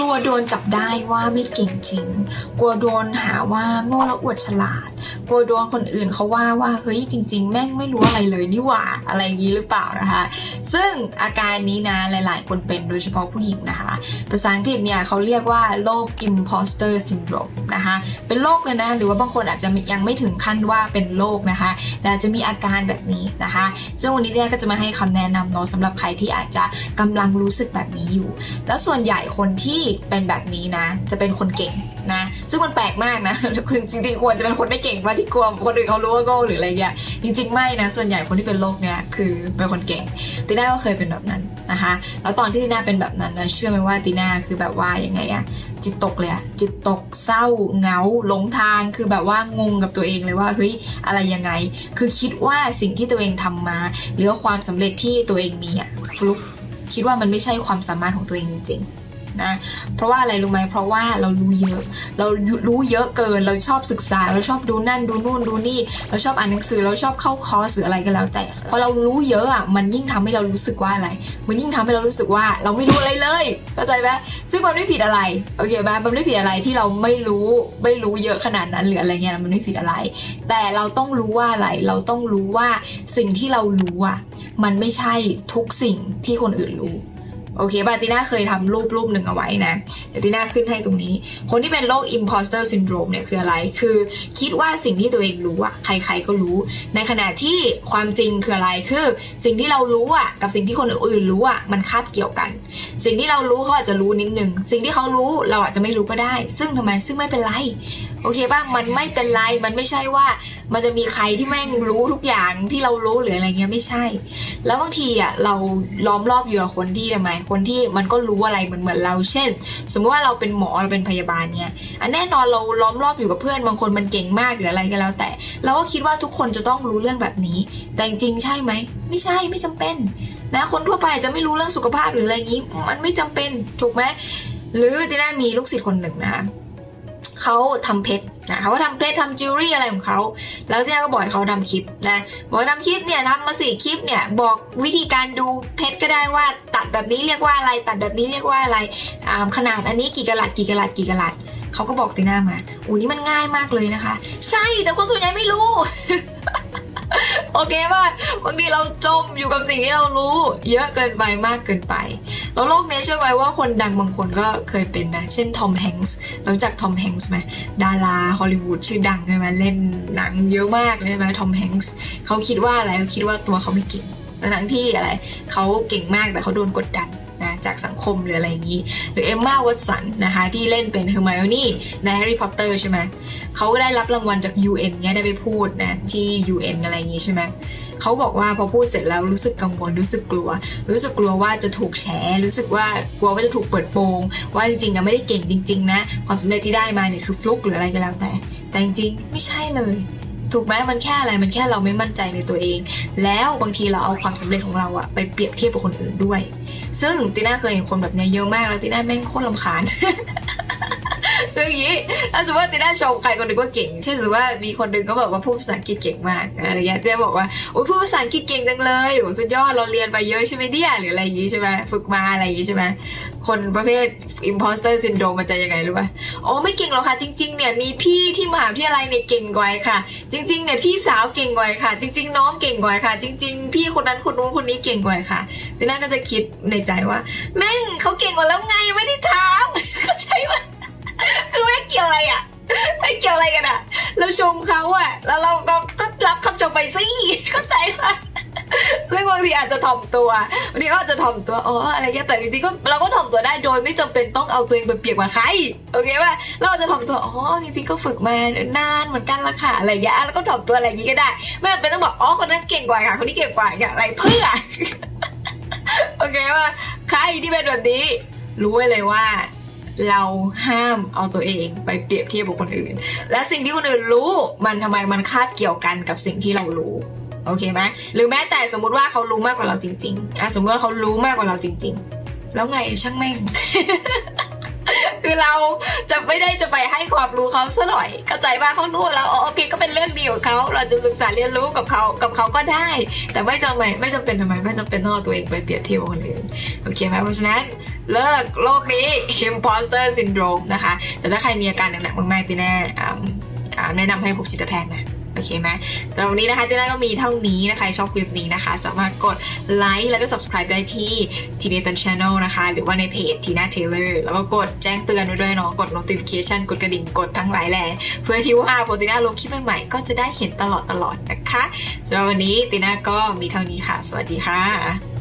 กลัวโดนจับได้ว่าไม่เก่งจริง กลัวโดนหาว่าโง่และอวดฉลาด กลัวโดนคนอื่นเขาว่าว่าเฮ้ยจริง ๆ แม่งไม่รู้อะไรเลยนี่หว่าอะไรอย่างนี้หรือเปล่านะคะ ซึ่งอาการนี้นะหลาย ๆ คนเป็นโดยเฉพาะผู้หญิงนะคะ ภาษาอังกฤษเนี่ยเขาเรียกว่าโรค imposter syndrome นะคะ เป็นโรคเลยนะ หรือว่าบางคนอาจจะยังไม่ถึงขั้นว่าเป็นโรคนะคะ แต่จจะมีอาการแบบนี้นะคะ ซึ่งวันนี้เนี่ยก็จะมาให้คำแนะนำเนาะสำหรับใครที่อาจจะกำลังรู้สึกแบบนี้อยู่ แล้วส่วนใหญ่คนที่เป็นแบบนี้นะ จะเป็นคนเก่งนะ ซึ่งมันแปลกมากนะคือจริงๆควรจะเป็นคนไม่เก่งมาที่กลัวคนอื่นเขารู้ว่าโง่หรืออะไรเงี้ยจริง ๆ ไม่นะ ส่วนใหญ่คนที่เป็นโรคเนี่ยคือเป็นคนเก่งตีน่าก็เคยเป็นแบบนั้นนะคะ แล้วตอนที่ตีน่าเป็นแบบนั้นนะเชื่อไหมว่าตีน่าคือแบบว่ายังไงอะจิตตกเลยอะจิตตกเศร้าเหงาหลงทางคือแบบว่างงกับตัวเองเลยว่าเฮ้ยอะไรยังไง คือคิดว่าสิ่งที่ตัวเองทำมา หรือว่าความสำเร็จที่ตัวเองมีอะฟลุกคิดว่ามันไม่ใช่ความสามารถของตัวเองจริงๆ นะเพราะว่าอะไรรู้ไหมเพราะว่าเรารู้เยอะ เรารู้เยอะเกิน เราชอบศึกษา เราชอบดูนั่นดูนู่นดูนี่ เราชอบอ่านหนังสือ เราชอบเข้าคอร์สหรืออะไรก็แล้ว แต่พอเรารู้เยอะอะมันยิ่งทำให้เรารู้สึกว่าอะไร มันยิ่งทำให้เรารู้สึกว่าเราไม่รู้อะไรเลยเข้าใจไหมซึ่งมันไม่ผิดอะไรโอเคไหมมันไม่ผิดอะไรที่เราไม่รู้ไม่รู้เยอะขนาดนั้นหรืออะไรเงี้ยมันไม่ผิดอะไร แต่เราต้องรู้ว่าอะไร เราต้องรู้ว่าสิ่งที่เรารู้อะมันไม่ใช่ทุกสิ่งที่คนอื่นรู้ โอเคป่ะตีน่าเคยทำรูปรูปหนึ่งเอาไว้นะเดี๋ยวตีน่าขึ้นให้ตรงนี้ คนที่เป็นโรค imposter syndrome เนี่ยคืออะไร คือคิดว่าสิ่งที่ตัวเองรู้อะใครๆก็รู้ ในขณะที่ความจริงคืออะไร คือ สิ่งที่เรารู้อะกับสิ่งที่คนอื่นรู้อะมันคาบเกี่ยวกัน สิ่งที่เรารู้เขาอาจจะรู้นิดนึง สิ่งที่เขารู้เราอาจจะไม่รู้ก็ได้ ซึ่งทำไม ซึ่งไม่เป็นไร โอเคป่ะมันไม่เป็นไรมันไม่ใช่ว่า มันจะมีใครที่แม่งรู้ทุกอย่างที่เรารู้หรืออะไรเงี้ยไม่ใช่ แล้วบางทีอะเราล้อมรอบอยู่กับคนที่ทำไมคนที่มันก็รู้อะไรเหมือนเหมือนเรา เช่น สมมติว่าเราเป็นหมอเราเป็นพยาบาลเนี่ยอันแน่นอนเราล้อมรอบอยู่กับเพื่อนบางคนมันเก่งมากหรืออะไรก็แล้ว แต่ เราก็คิดว่าทุกคนจะต้องรู้เรื่องแบบนี้ แต่จริงใช่ไหมไม่ใช่ไม่จำเป็นนะคนทั่วไปจะไม่รู้เรื่องสุขภาพหรืออะไรงนี้ มันไม่จำเป็นถูกไหมหรือตีน่ามีลูกศิษย์คนหนึ่งนะ เขาทำเพชรนะเขาก็ทำเพชรทำจิวเวลรี่อะไรของเขา แล้วเนี่ยก็บอกเขาทำคลิปนะบอกทำคลิปเนี่ยทำมาสี่คลิปเนี่ยบอกวิธีการดูเพชรก็ได้ว่าตัดแบบนี้เรียกว่าอะไร ตัดแบบนี้เรียกว่าอะไรอ่าขนาดอันนี้กี่กะลัดกี่กะลัดกี่กะลัดเขาก็บอกตีน่ามาอู้นี่มันง่ายมากเลยนะคะ ใช่แต่คนส่วนใหญ่ไม่รู้ โอเคป่ะบางทีเราจมอยู่กับสิ่งที่เรารู้ เยอะเกินไปมากเกินไป แล้วโลกนี้เชื่อไหมว่าคนดังบางคนก็เคยเป็นนะ เช่นทอมแฮงส์รู้จักทอมแฮงส์ไหมดาราฮอลลีวูดชื่อดังใช่ไหมเล่นหนังเยอะมากใช่ไหมทอมแฮงส์เขาคิดว่าอะไรเขาคิดว่าตัวเขาไม่เก่งทั้งที่อะไรเขาเก่งมากแต่เขาโดนกดดันนะจากสังคมหรืออะไรอย่างนี้ หรือเอมมาวัตสันนะคะที่เล่นเป็นเฮอร์ไมโอนี่ในแฮร์รี่พอตเตอร์ใช่ไหมเขาก็ได้รับรางวัลจาก UN เนี่ยได้ไปพูดนะที่ UN อะไรอย่างนี้ใช่ไหม เขาบอกว่าพอพูดเสร็จแล้วรู้สึกกังวลรู้สึกกลัว รู้สึกกลัวว่าจะถูกแฉรู้สึกว่ากลัวว่าจะถูกเปิดโปงว่าจริงๆอะไม่ได้เก่งจริง ๆ นะ ความสำเร็จที่ได้มาเนี่ยคือฟลุกหรืออะไรก็แล้วแต่ แต่จริงๆไม่ใช่เลยถูกไหมมันแค่อะไรมันแค่เราไม่มั่นใจในตัวเอง แล้วบางทีเราเอาความสำเร็จของเราอะไปเปรียบเทียบกับคนอื่นด้วย ซึ่งตีน่าเคยเห็นคนแบบเนี้ยเยอะมากแล้วตีน่าแม่งโคตรลำคาญ คืออย่างนี้ถ้าสมมติว่าตีน่าชมใครคนหนึ่งว่าเก่ง เช่นสมมติว่ามีคนหนึ่งก็บอกว่าพูดภาษาอังกฤษเก่งมากอะไรเงี้ยตีน่าบอกว่าโอ้ยพูดภาษาอังกฤษเก่งจังเลยโอ้สุดยอดเราเรียนไปเยอะใช่ไหมเนี่ยหรืออะไรอย่างงี้ใช่ไหมฝึกมาอะไรอย่างงี้ใช่ไหมคนประเภท imposter syndrome มันจะยังไงรู้ป่ะโอ๋อไม่เก่งหรอกค่ะจริง ๆ เนี่ยมีพี่ที่มหาวิทยาลัยเนี่ยเก่งกว่าค่ะ จริง ๆ เนี่ยพี่สาวเก่งกว่าค่ะ จริง ๆ น้องเก่งกว่าค่ะ จริง ๆ พี่คนนั้นคนนู้นคนนี้เก่งกว่าค่ะตีน่าก็จะคิดในใจว่า แม่งเขาเก่งกว่าแล้วไงไม่ได้ กี่ยวอะไรกันอะ เราชมเขาอะ แล้วเราก็ก็รับคำชมไปสิเข้าใจปะซึ่องบางทีอาจจะถ่อมตัวบางทีก็อาจจะถ่อมตัวอ๋ออะไรเงี้ยแต่จริงๆก็เราก็ถ่อมตัวได้โดยไม่จำเป็นต้องเอาตัวเองไปเปรียบกับใครโอเคป่ะเราจะถ่อมตัวอ๋อจริงๆก็ฝึกมานานเหมือนกันละค่ะอะไรอย่างเงี้ยแล้วก็ถ่อมตัวอะไรอย่างงี้ก็ได้ ไม่จำเป็นต้องบอกอ๋อคนนั้นเก่งกว่าค่ะคนนี้เก่งกว่าอย่างไรเพื่อโอเคว่าใครที่เป็นแบบนี้รู้ไว้เลยว่า เราห้ามเอาตัวเองไปเปรียบเทียบกับคนอื่น และสิ่งที่คนอื่นรู้มันทำไมมันคาดเกี่ยวกันกับสิ่งที่เรารู้โอเคไหมหรือแม้แต่สมมติว่าเขารู้มากกว่าเราจริงๆอะสมมติว่าเขารู้มากกว่าเราจริง ๆ แล้วไงช่างแม่ง คือเราจะไม่ได้จะไปให้ความรู้เขาซะหน่อยเข้าใจว่าเขารู้แล้วโอเคก็เป็นเรื่องดีของเขาเราจะศึกษาเรียนรู้กับเขากับเขาก็ได้ แต่ไม่จำเป็นไม่จำเป็นทำไมไม่จำเป็นต้องเอาตัวเองไปเปรียบเทียบคนอื่นโอเคไหมเพราะฉะนั้นเลิกโรคนี้ imposter syndrome นะคะ แต่ถ้าใครมีอาการหนักๆมากๆตีน่าอ่แนะนำให้พบจิตแพทย์นะ โอเคไหมสำหรับวันนี้นะคะตีน่าก็มีเท่านี้นะคะชอบคลิปนี้นะคะ สามารถกดไลค์แล้วก็ subscribe ได้ที่ t b t a n Channel นะคะ หรือว่าในเพจ Tina Taylor แล้วก็กดแจ้งเตือนไว้ด้วยเนาะกด notification กดกระดิ่งกดทั้งหลายแหล่เพื่อที่ว่าพอติน่าลงคลิปใหม่ๆก็จะได้เห็นตลอดตลอดนะคะสำหรับวันนี้ติน่าก็มีเท่านี้ค่ะ สวัสดีค่ะ